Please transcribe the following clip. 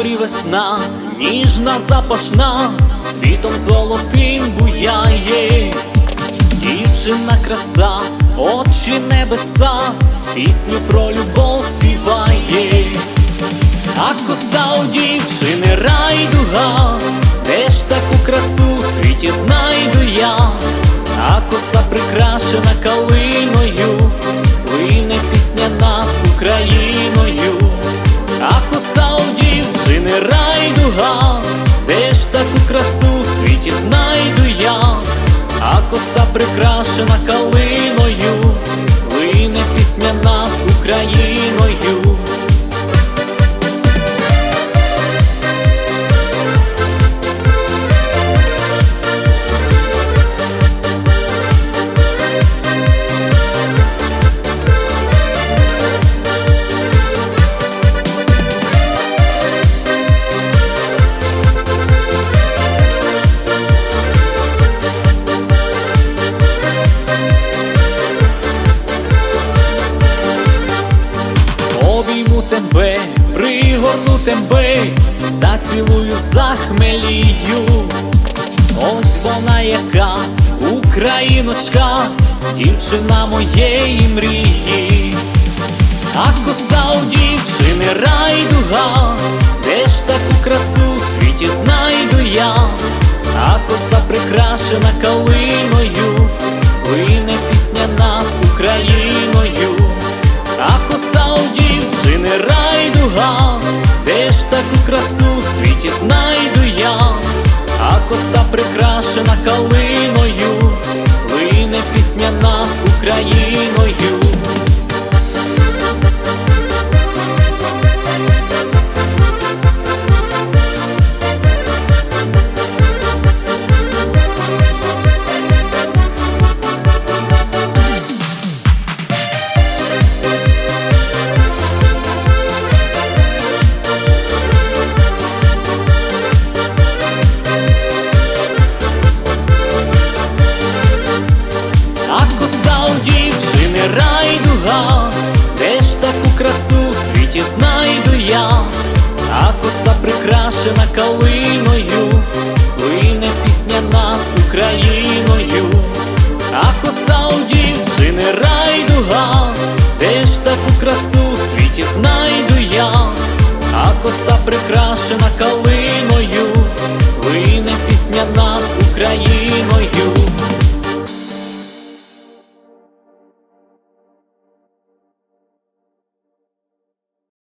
краї весна, ніжна запашна, світом золотим буяє, дівчина краса, очі небеса, пісню про любов співає, а коса у дівчини райдуга, де ж таку красу в світі знайду я, а коса прикрашена калиною, лине пісня над Україною. Коса прикрашена калиною, лине пісня над Україною. Тебе, пригорну тебе, зацілую, захмелію. Ось вона яка україночка, дівчина моєї мрії. А коса у дівчини райдуга, де ж таку красу в світі знайду я, а коса прикрашена калиною, прикрашена калиною, лине пісня над Україною. Красу в світі знайду я, а коса прикрашена калиною, лине пісня над Україною, а коса у дівчини райдуга, де ж таку красу в світі знайду я, а коса прикрашена калиною, лине пісня над Україною.